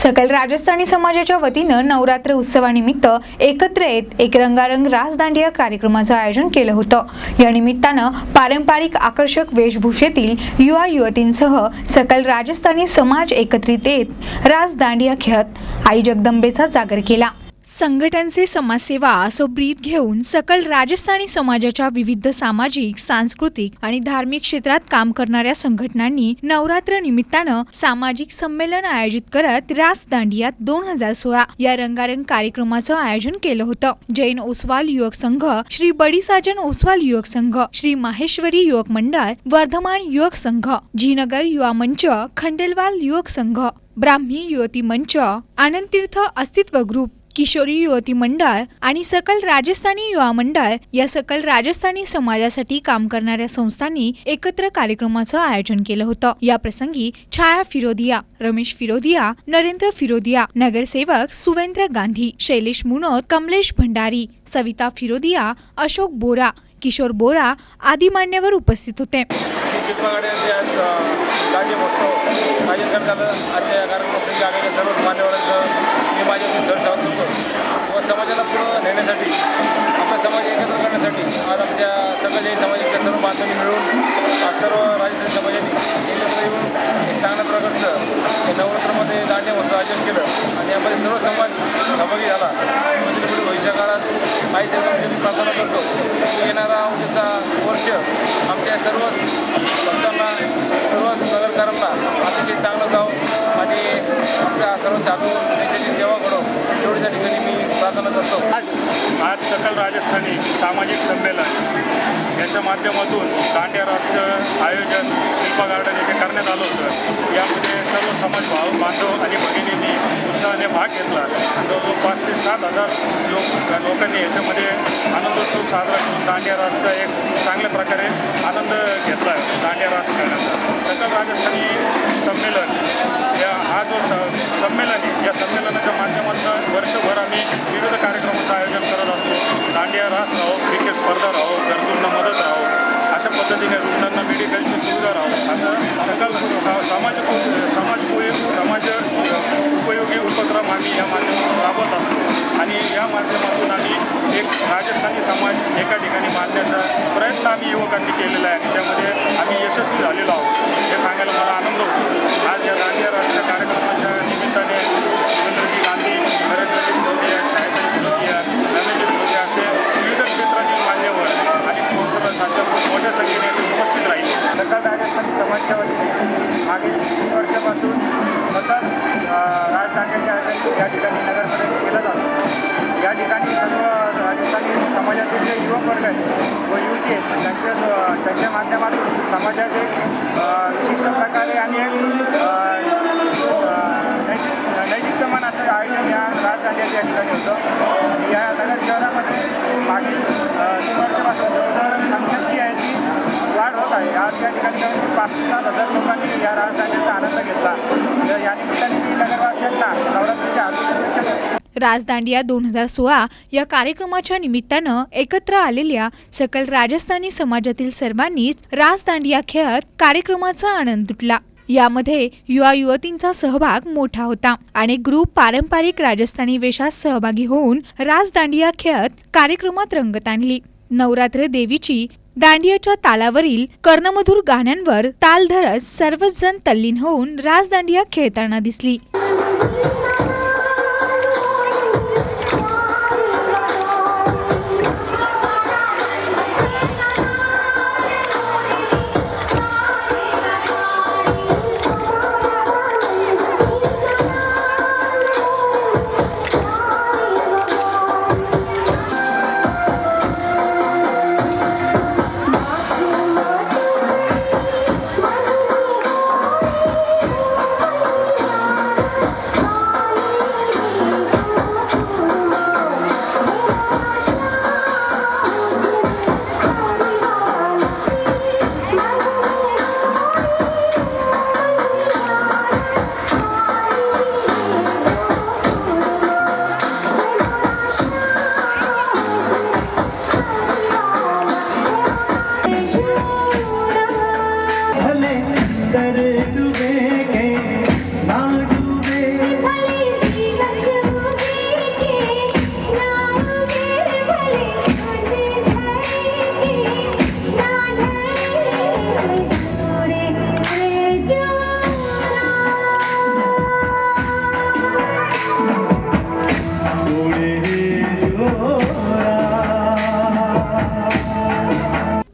सकल राजस्थानी समाजाच्या वतीनं नवरात्र उत्सवानिमित्त एकत्र येत एक रंगारंग रासदांडिया कार्यक्रमाचं आयोजन केलं होतं. या निमित्तानं पारंपरिक आकर्षक वेशभूषेतील युवा युवतींसह सकल राजस्थानी समाज एकत्रित येत रासदांडिया खेळत आई जगदंबेचा जागर केला. संघटनचे समाजसेवा असो ब्रीद घेऊन सकल राजस्थानी समाजाच्या विविध सामाजिक सांस्कृतिक आणि धार्मिक क्षेत्रात काम करणाऱ्या संघटनांनी नवरात्र निमित्तानं सामाजिक संमेलन आयोजित करत रास दांडियात दोन हजार सोळा या रंगारंग कार्यक्रमाचं आयोजन केलं होतं. जैन ओसवाल युवक संघ श्री बडीसाजन ओसवाल युवक संघ श्री माहेश्वरी युवक मंडळ वर्धमान युवक संघ जीनगर युवा मंच खंडेलवाल युवक संघ ब्राह्मी युवती मंच आनंदतीर्थ अस्तित्व ग्रुप किशोरी युवती मंडळ आणि सकल राजस्थानी युवा मंडळ या सकल राजस्थानी समाजासाठी काम करणाऱ्या संस्थांनी एकत्र कार्यक्रमाचं आयोजन केलं होतं. या प्रसंगी छाया फिरोदिया रमेश फिरोदिया नरेंद्र फिरोदिया नगरसेवक सुवेंद्र गांधी शैलेश मुनोत कमलेश भंडारी सविता फिरोदिया अशोक बोरा किशोर बोरा आदी मान्यवर उपस्थित होते. आज महोत्सव आयोजन करण्यात आजच्या या कार्यक्रमासाठी आलेल्या सर्वच मान्यवरांचं हे माझ्या सर स्वागत करतो व समाजाला पुढं नेण्यासाठी आपला समाज एकत्र करण्यासाठी आज आमच्या सगळ्या जैन समाजाच्या सर्व बांधवांनी मिळून आज सर्व राजस्थानी समाजाने एकत्र येऊन एक चांगल्या प्रकारचं हे नवरात्रामध्ये दांडी महोत्सव आयोजन केलं. आणि यामध्ये सर्व समाज सहभागी झाला. म्हणजे पुढे भविष्य काळात आई जगदंबेची प्रार्थना करतो येणारा उद्याचा वर्ष आमच्या सर्वच भक्तांना सर्वच नगरकारांना अतिशय चांगलं आज सकल राजस्थानी सामाजिक संमेलन. याच्या माध्यमातून दांडिया राजचं आयोजन शिल्पा गार्डन येथे करण्यात आलं होतं. यामध्ये सर्व समाज भाव बांधव आणि भगिनींनी उत्साहाने भाग घेतला. जवळजवळ पाच ते सात हजार लोक लोकांनी याच्यामध्ये आनंदोत्सव साजरा करून दांड्या राजचा एक चांगल्या प्रकारे आनंद घेतला दांडिया राज करण्याचा. सकल राजस्थानी संमेलन या हा मेडिकलची सुविधा असं सकल सा समाज समाज उपयोग समाज उपयोगी उपक्रम आम्ही या माध्यमातून राबवत असतो. आणि या माध्यमातून आम्ही एक राजस्थानी समाज एका ठिकाणी बांधण्याचा प्रयत्न आम्ही युवकांनी केलेला आहे. आणि त्यामध्ये आम्ही यशस्वी झालेलो आहोत. हे सांगायला मला आनंद होतो. आज या राष्ट्रीय कार्यक्रमाच्या निमित्ताने जे व युवती त्यांच्या त्यांच्या माध्यमातून समाजात एक विशिष्ट प्रकारे आणि एक अ, नैतिक प्रमाण असं आयोजन या राजधान्याच्या या ठिकाणी होतं. या नगर शहरामध्ये मागील तीन वर्षापासून जवळजवळ संख्या जी आहे ती वाढ होत आहे. आज या ठिकाणी पाच ते सात हजार लोकांनी या राजधान्याचा आनंद घेतला. तर या निमित्ताने मी नगरवासियांना नवरात्रीच्या हार्दिक शुभेच्छा राजदांडिया दोन हजार सोळा या कार्यक्रमाच्या निमित्तानं एकत्र आलेल्या सकल राजस्थानी समाजातील सर्वांनीच राजदांडिया खेळत कार्यक्रमाचा आनंद लुटला. यामध्ये युवा युवतींचा सहभाग मोठा होता आणि ग्रुप पारंपरिक राजस्थानी वेशात सहभागी होऊन राजदांडिया खेळत कार्यक्रमात रंगत आणली. नवरात्र देवीची दांडियाच्या तालावरील कर्णमधुर गाण्यांवर ताल धरत सर्वच जण तल्लीन होऊन राजदांडिया खेळताना दिसली.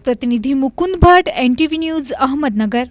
प्रतिनिधी Mukund Bhat N T V news Ahmednagar.